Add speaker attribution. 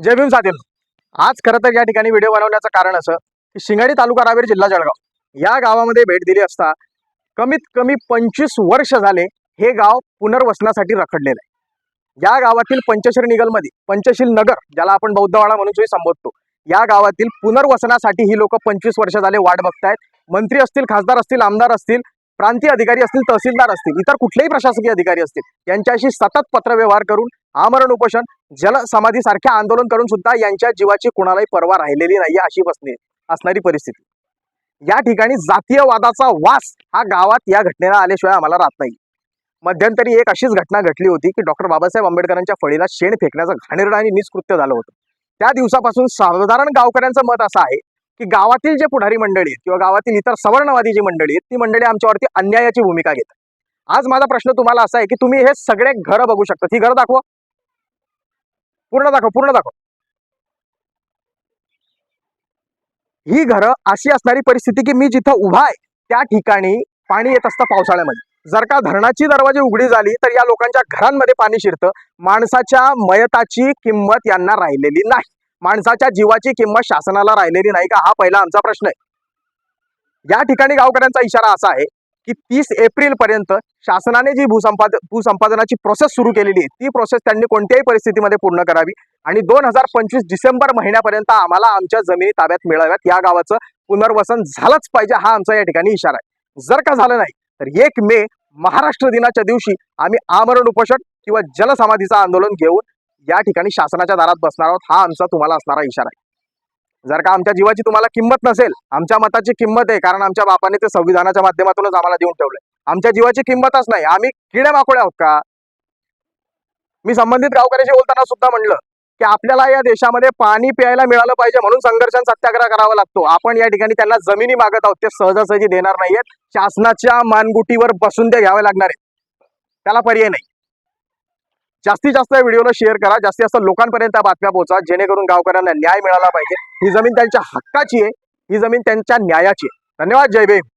Speaker 1: जय भीम साधील आज खरं तर या ठिकाणी व्हिडिओ बनवण्याचं कारण असं की शिंगाडी तालुका रावेर जिल्हा जळगाव. या गावामध्ये भेट दिली असता कमीत कमी पंचवीस वर्ष झाले हे गाव पुनर्वसनासाठी रखडलेलं आहे. या गावातील पंचशील निगलमध्ये पंचशील नगर ज्याला आपण बौद्धवाडा म्हणून संबोधतो या गावातील पुनर्वसनासाठी ही लोक पंचवीस वर्ष झाले वाट बघतायत. मंत्री असतील खासदार असतील आमदार असतील प्रांतीय अधिकारी असतील तहसीलदार असतील इतर कुठलेही प्रशासकीय अधिकारी असतील यांच्याशी सतत पत्रव्यवहार करून आमरण उपोषण जलसमाधी सारखे आंदोलन करून सुद्धा यांच्या जीवाची कुणालाही पर्वा राहिलेली नाही अशी बसणे असणारी परिस्थिती. या ठिकाणी जातीयवादाचा वास हा गावात या घटनेला आल्याशिवाय आम्हाला राहत नाही. मध्यंतरी एक अशीच घटना घडली होती की डॉक्टर बाबासाहेब आंबेडकरांच्या फळीला शेण फेकण्याचं घाणेरडं आणि निष्कृत्य झालं होतं. त्या दिवसापासून साधारण गावकऱ्यांचं मत असं आहे की गावातील जे पुढारी मंडळी आहेत किंवा गावातील इतर सवर्णवादी जी मंडळी आहेत ती मंडळी आमच्यावरती अन्यायाची भूमिका घेतात. आज माझा प्रश्न तुम्हाला असा आहे की तुम्ही हे सगळे घरं बघू शकता ही घरं दाखवा. पूर्ण दाखव पूर्ण दाखव. ही घरं अशी असणारी परिस्थिती की मी जिथं उभा आहे त्या ठिकाणी पाणी येत असतं पावसाळ्यामध्ये. जर का धरणाची दरवाजे उघडी झाली तर या लोकांच्या घरांमध्ये पाणी शिरतं. माणसाच्या मयताची किंमत यांना राहिलेली नाही. माणसाच्या जीवाची किंमत शासनाला राहिलेली नाही का? हा पहिला आमचा प्रश्न आहे. या ठिकाणी गावकऱ्यांचा इशारा असा आहे की तीस एप्रिल पर्यंत शासनाने जी भूसंपाद भूसंपादनाची प्रोसेस सुरू केलेली आहे ती प्रोसेस त्यांनी कोणत्याही परिस्थितीमध्ये पूर्ण करावी आणि दोन हजार पंचवीस डिसेंबर महिन्यापर्यंत आम्हाला आमच्या जमिनी ताब्यात मिळाव्यात. या गावाचं पुनर्वसन झालंच पाहिजे हा आमचा या ठिकाणी इशारा आहे. जर का झालं नाही तर एक मे महाराष्ट्र दिनाच्या दिवशी आम्ही आमरण उपोषण किंवा जलसमाधीचं आंदोलन घेऊन या ठिकाणी शासनाच्या दारात बसणार आहोत हा आमचा तुम्हाला असणारा इशारा आहे. जर का आमच्या जीवाची तुम्हाला किंमत नसेल आमच्या मताची किंमत आहे कारण आमच्या बापाने ते संविधानाच्या माध्यमातूनच आम्हाला देऊन ठेवलंय. आमच्या जीवाची किंमतच नाही आम्ही किडे माकोळे आहोत का? मी संबंधित गावकऱ्याशी बोलताना सुद्धा म्हणलं की आपल्याला या देशामध्ये पाणी प्यायला मिळालं पाहिजे म्हणून संघर्ष सत्याग्रह करावा लागतो. आपण या ठिकाणी त्यांना जमिनी मागत आहोत ते सहजासहजी देणार नाहीयेत. शासनाच्या मानगुटीवर बसून ते घ्यावे लागणार आहेत. त्याला पर्याय नाही. जास्तीत जास्त व्हिडिओला शेअर करा. जास्तीत जास्त लोकांपर्यंत त्या बातम्या पोहोचा. जेणेकरून गावकऱ्यांना न्याय मिळाला पाहिजे. ही जमीन त्यांच्या हक्काची आहे. ही जमीन त्यांच्या न्यायाची आहे. धन्यवाद. जय भीम.